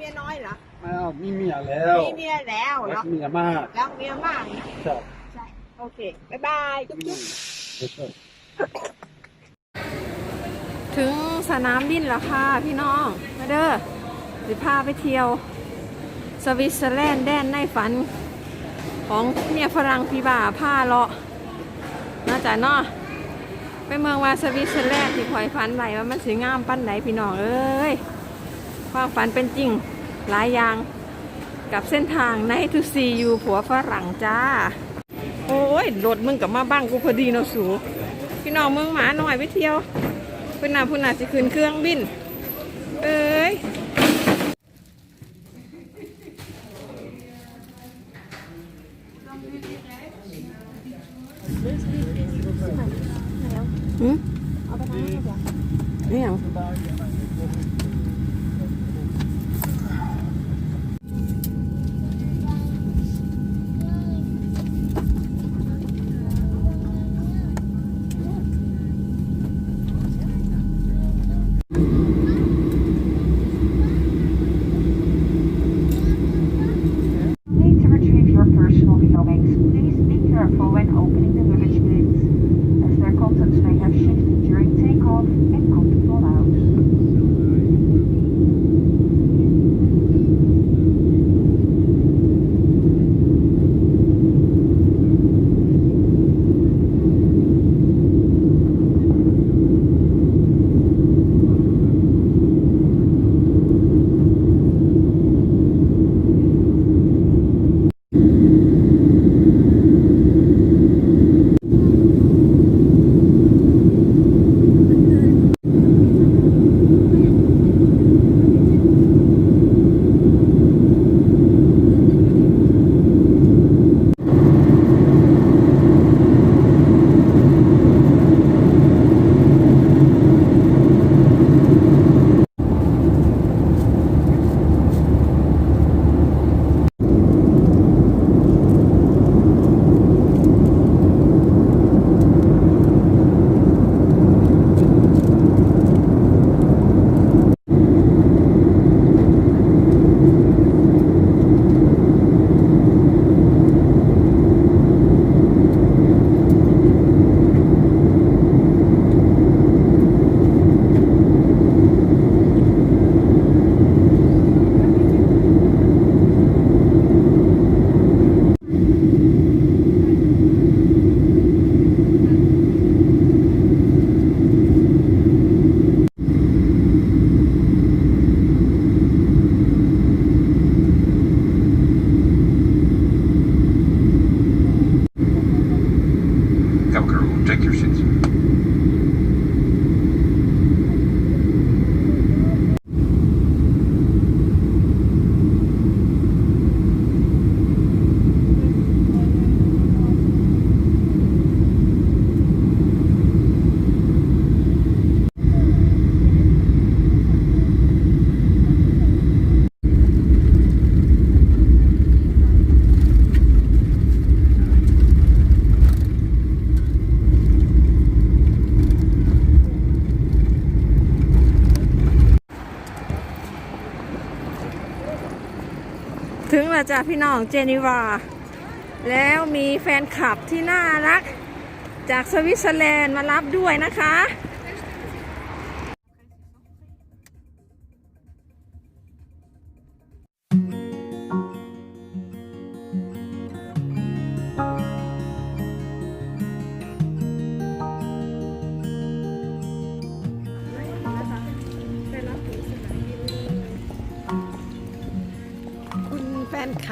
เมียน้อยเหรออ้าวมีเมียแล้วมีเมียแล้วเหรรัอกเมียมากรักเมียมากนะครับใช่โอเคบ๊ายบายจุ๊บจุ๊บถึงสนามบินแล้วค่ะพี่น้อง มาเด้อสิพาไปเที่ยว สวิตเซอร์แลนด์แดนในฝัน ของเมียฝรั่งพี่บ่าผ้าเลาะน่าจะเนาะไปเมืองว่าสวิตเซอร์แลนด์ที่คอยฝันไว้ว่ามันสวยงามปั้นไหนพี่น้องเอ้ย ความฝันเป็นจริงหลายอย่างกับเส้นทางในทูซียูผัวฝรั่งจ้า โอ้ยรถมึงกับมาบ้างกูพอดีเนาะสู พี่น้องเมืองหมาหน่อยไปเที่ยวพุ่นนาพูนาสิคืนเครื่องบิน เอ้ย จ้ะพี่น้องเจนีวา แล้วมีแฟนคลับที่น่ารัก จากสวิตเซอร์แลนด์มารับด้วยนะคะ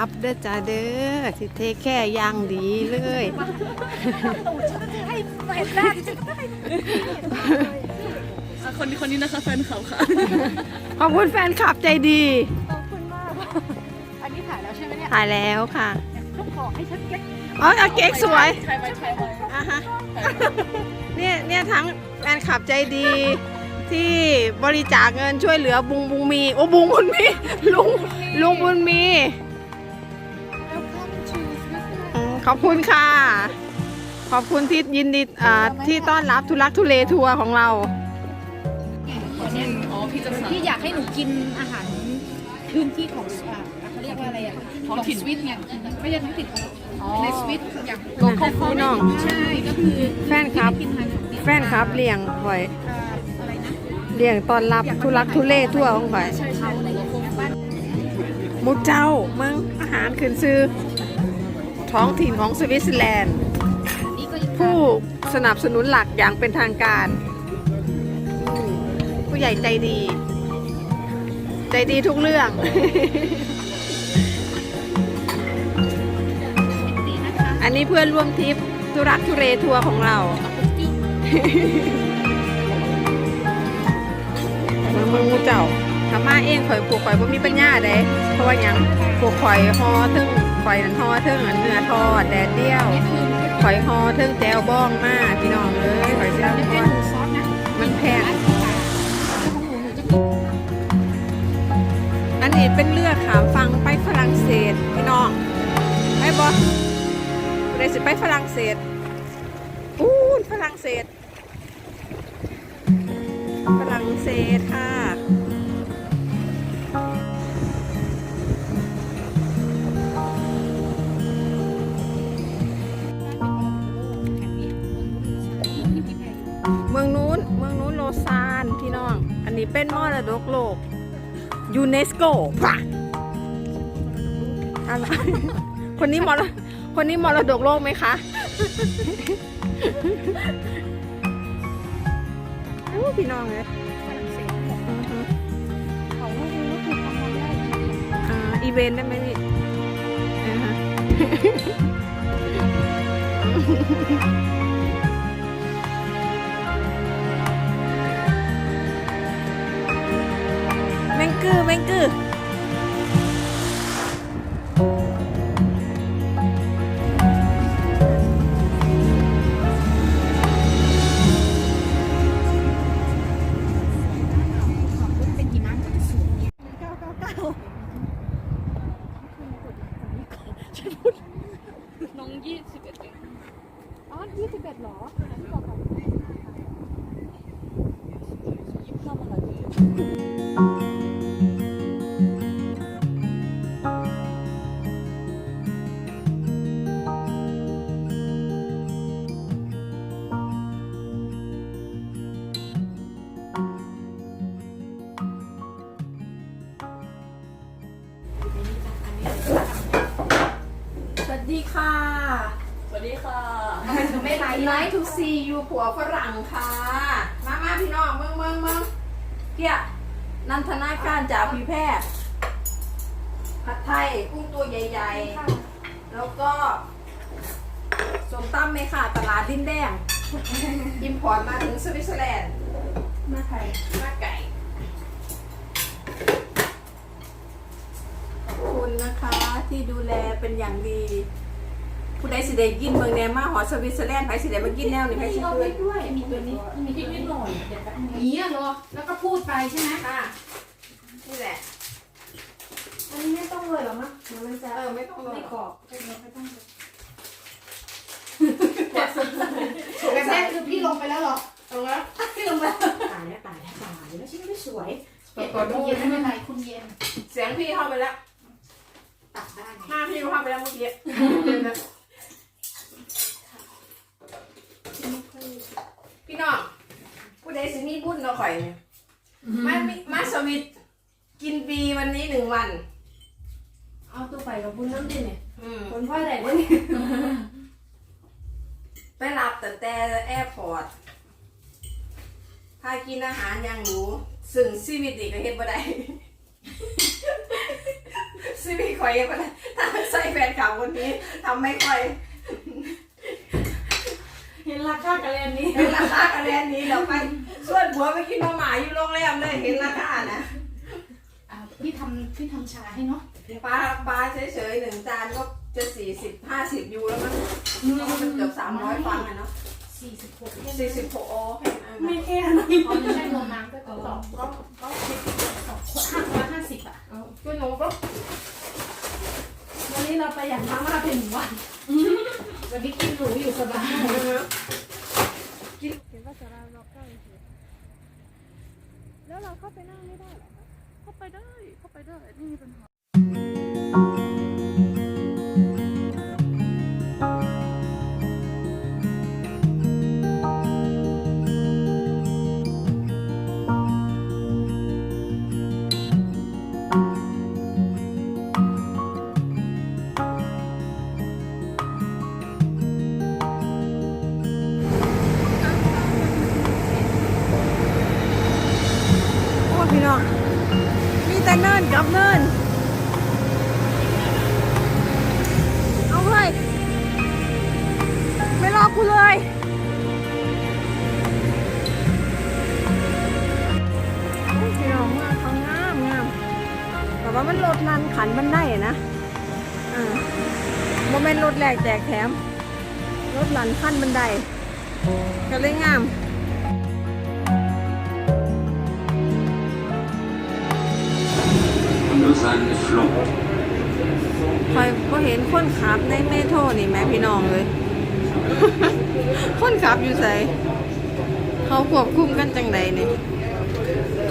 ลับเด้อจ้าเด้อสิเทแค่อยางดีเลยคนนี้คนนี้นะคะแฟนเขาค่ะ ขอบคุณแฟนคลับใจดี ขอบคุณมาก อันนี้ถ่ายแล้วใช่ไหมเนี่ย ถ่ายแล้วค่ะต้องขอให้ฉันเก็ตอ๋อเอาเก๊กสวยใช่ไหมใช่ไหมอะฮะเนี่ยเนี่ยทั้งแฟนคลับใจดีที่บริจาคเงินช่วยเหลือบุงบุงมี โอ้บุงบุญมี ลุงลุงบุญมีอืม ขอบคุณค่ะ ขอบคุณที่ยินดีอ่าที่ต้อนรับทุลักทุเลทัวร์ของเรา อ๋อพี่จะสั่งพี่อยากให้หนูกินอาหารพื้นที่ของอ่าเขาเรียกว่าอะไรอะของสวิตเนี่ยไม่ใช่ท้องถิ่นของในสวิตอย่างโลคอลพี่น้อง ใช่ก็คือแฟนครับ กินทานของแฟนครับเลี้ยงข่อยอ่าอะไรนะเลี้ยงตอนรับทุลักทุเลทั่วของข่อยใช่ใช่อะไรก็คงบ้าน หมุเจ้ามึงอาหารขึ้นซื้อ ท้องถิ่นของสวิตเซอร์แลนด์นี่ก็อีกผู้สนับสนุนหลักอย่างเป็นทางการอืมผู้ใหญ่ใจดี ใจดีทุกเรื่องดีนะคะอันนี้เพื่อนร่วมทริปทุรักทุเรทัวร์ของเรามึงมึงมูเจ้าทำมาเองข่อยปลูกข่อยบ่มีปัญญาเด้เพราะว่าหยังปลูกข่อยฮอถึง ข่อยนั่นฮอถึงอันเนื้อทอดแดดเดียวข่อยฮอถึงแจวบ้องมากพี่น้องเอ้ยข่อยเชื่อนหมูซอสนะมันแพงอันนี้เป็นเรือขามฟังไปฝรั่งเศสพี่น้องไปบ่ได้สิไปฝรั่งเศสอู้ฝรั่งเศสฝรั่งเศสค่ะ นู้น เมืองนู้นโลซานพี่น้อง อันนี้เป็นมรดกโลกยูเนสโกป่ะอะไรคนนี้มรคนนี้มรดกโลกไหมคะอู้พี่น้องเลยฝรั่งเศสอือฮึเขาก็คือว่าถูกทำมาได้อ่าอีเวนต์ได้ไหมพี่อ่ กือแมงกือเป็นหิมะก็จะสูงเนี่ยน้องยี่สิบเอ็ดเองอ๋อยี่สิบเอ็ดหรอที่บอกก่อนเวฝรั่งค่ะ มามาพี่น้องเมืองเมืองเมืองเกียนันทนาการจากพีแพทย์ผัดไทยกุ้งตัวใหญ่ๆ แล้วก็สมตั้มเมค่ะ ตลาดดินแดง อิมพอร์ตมาถึงสวิตเซอร์แลนด์มาไทยมาไก่ ขอบคุณนะคะที่ดูแลเป็นอย่างดี ผู้ใดสิได้กินเมืองแนมาหอสวิตเซอร์แลนด์ไผสิได้มากินแนวนี่ไผสิเอาไปด้วย มีตัวนี้ มีที่นิดหน่อยเดี๋ยวแป๊บนึงนี้อะเหรอ แล้วก็พูดไปใช่ไหมค่ะนี่แหละ อันนี้ไม่ต้องเลยหรอมะเดี๋ยวมันจะเออไม่ต้องเลยไม่กรอบไม่ต้องเลยไม่ใช่แม่คือพี่ลงไปแล้วหรอตรงนั้นพี่ลงไปตายแล้วตายแล้วตายแล้วชิ้นไม่สวยเก็บก่อนเย็นไม่เป็นไรคุณเย็น เสียงพี่เข้าไปแล้วตัดได้หน้าพี่เข้าไปแล้วเมื่อกี้ พี่น้องผู้ใดสิมีบุญเราะข่อยเนี่ยมามิมาสวิตกินปีวันนี้หนึ่งวัน เอาตัวไปกับบุญน้ำดิเนี่ยอืมคนพ่อไหนเนี่ยไปรับแต่แต่แอร์พอร์ตพากินอาหารอย่างหรูซึ่งชีวิตดีก็เฮ็ดบ่ได้ ชีวิตข่อยเฮ็ดบ่ได้ถ้าใส่แฟนเก่าคนนี้ทำไม่ค่อย เห็นราคากันเลยนี้ เห็นราคาคะแนนนี้เราไปส่วนหัวไปกินมาหมาอยู่โรงแรมเลยเห็นราคานะอ่าพี่ทำพี่ทำชาให้เนาะปลาปลาเฉยๆหนึ่งจานก็จะสี่สิบห้าสิบยูแล้วมั้งเพราะว่ามันเกือบสามร้อยฟังอะเนาะสี่สิบหกสี่สิบหกโอแค่นั้นไม่นะแค่นั้นเขาไม่ใช่รวมน้ำก็สองก็ก็สิบสองห้าร้อยห้าสิบอะเอาก็หนูก็วันนี้เราประหยัดน้ำมาเป็นหนึ่งวัน วันนี้กินหรูอยู่สบายนะครักินเห็นว่าสาราล็อกได้แล้วเราเข้าไปนั่งไม่ได้เหรอเข้าไปได้ เข้าไปได้นี่เป็นหา กแจกแถม รถลันขั้นบันไดก็เลยงาม Lausanne Flon. คอยก็เห็นคนขับในเมโทรนี่แม่พี่น้องเลย คนขับอยู่ใส่เขาควบคุมกันจังใดนี่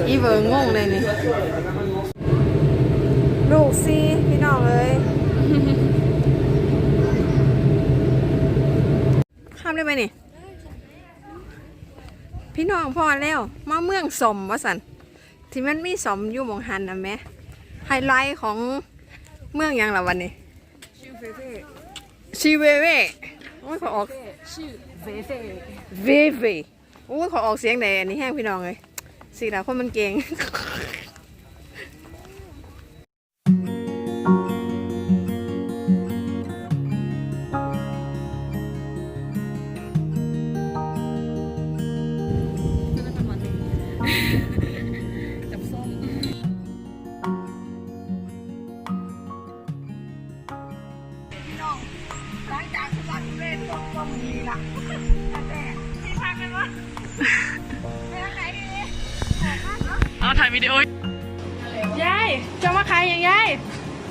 อีเวอร์งงเลยนี่ ลูกซีพี่น้องเลย ข้ามได้ไหมนี่ พี่น้องพอแล้วมาเมืองสมวะสันที่มันมีสมอยู่หมองหันนะแม่ไฮไลท์ของเมืองหยังละวันนี้ชื่อเฟเฟ่ชีเวเวโอ้ยเขาออกชื่อเฟเฟ่เวเวโอ้ยเขาออกเสียงไหนอันนี้แห้งพี่น้องเลยสิละคนมันเก่ง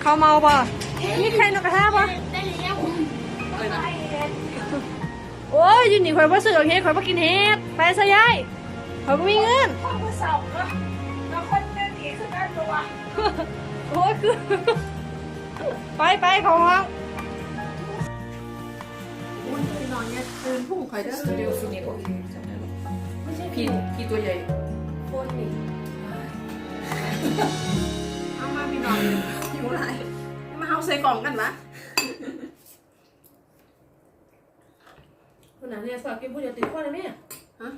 เขาเมาป่ะนี่ใครนกกระทาป่ะโอ้ยอยืนหนีข่อยว่าซื้อเฮ็ดข่อยว่ากินเฮ็ดไปซะยายข่อยบ่มีเงินโอ้ยคือไปไปเขาห้องพี่น้องเนี่ยตื่นพุ่งข่อยเด้อสตูดิโอฟินิกโอเคจำได้แล้วพี่พี่ตัวใหญ่คนนี่เอามาพี่น้อง หิวไรมาเฮาใส่กล่องกันวะคนนั้นเนี่ยฝากกินผู้เดียวติดข้อเลยแม่ฮะ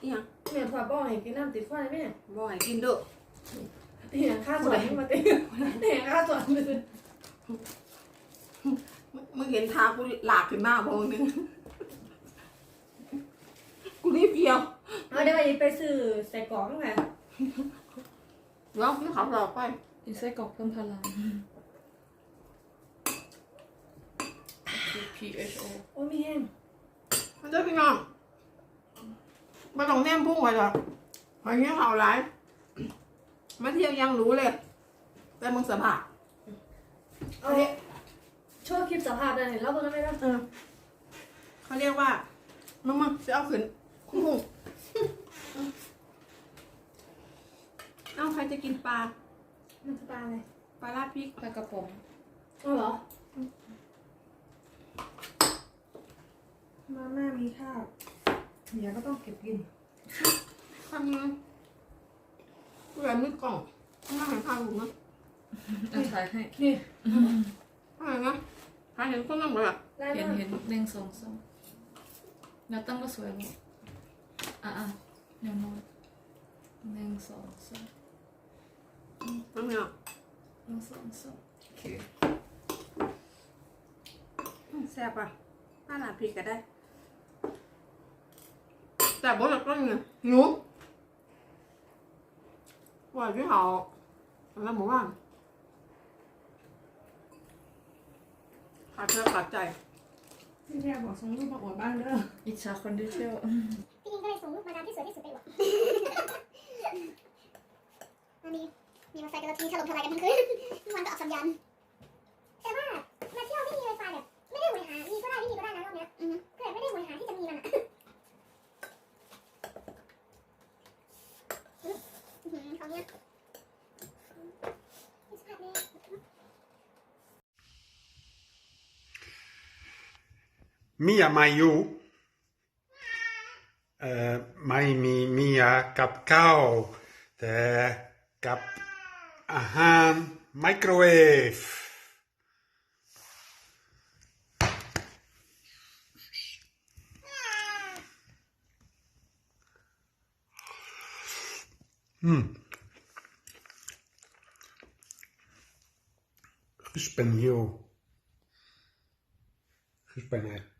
อีหยังแม่ฝากบ่ให้กินน้ำติดข้อเลยแม่บ่ให้กินเด้อเห็นค่าสอนมาติเห็นค่าสอนมาติมึงมึงเห็นทากูหลากขึ้นหน้าพงนึงกูรีบเดียวเอาเดี๋ยวไปซื้อใส่กล่องค่ะเดี๋ยวพี่ขับหลอกไป อีไส้กรอกเพิ่มพลัง P H O โอ้ยมีแห้งมันเด้อพี่น้องมาต้องแนมพุ่งไว้หรอกหอยเงี้ยเห่าไรมาเที่ยวยังรู้เลย แต่มึงสภาพเอาช่วยคลิปสภาพได้เห็นแล้วบ้างไหมล่ะเออเขาเรียกว่า มึงมึงจะเอาขึ้นพุ่งเอาใครจะกินปลา มันจะปลาอะไรปลาราดพริกปลากระป๋องเอาเหรอ มาม่ามีข้าวเดี๋ยวก็ต้องเก็บกินทำยังเผื่อมือกล่องไม่เห็นข้าวอยู่นะเอาถ่ายให้นี่อะไรนะหาเห็นคนนั่งเลยอะได้เห็นมากเห็นหนึ่งสองสามแล้วตั้งก็สวยหมดอะอะยังน้อยหนึ่งสองสาม น้ำเนี่ยหนึ่งสองสามโอเคแซ่บอะป้าหนาพริกก็ได้ แต่บอกจากต้นไงหิวว่าที่เขาอะไรหมู่บ้านขาดเธอขาดใจพี่แทบอกส่งรูปมาอวดบ้างเด้ออิจฉาคนที่เที่ยวพี่ยิงก็เลยส่งรูปมาดามที่สวยที่สุดไปหมดมัน มีมาใส่กระที่ถล่มทลายกันทั้งคืนทุกวันก็ออกสัญญาณแต่ว่ามาเที่ยวไม่มีไวไฟแบบไม่ได้หวยหา มีก็ได้ไม่มีก็ได้นะรอบเนี้ยอือฮึคือไม่ได้หวยหาที่จะมีมันอะอื้อหืเนี้ยมีสะอาดยมิามายุเอ่อไม่มีมียากับข้าวแต่กับ Aham, microwave. Hum. Espanhol. Espanhol.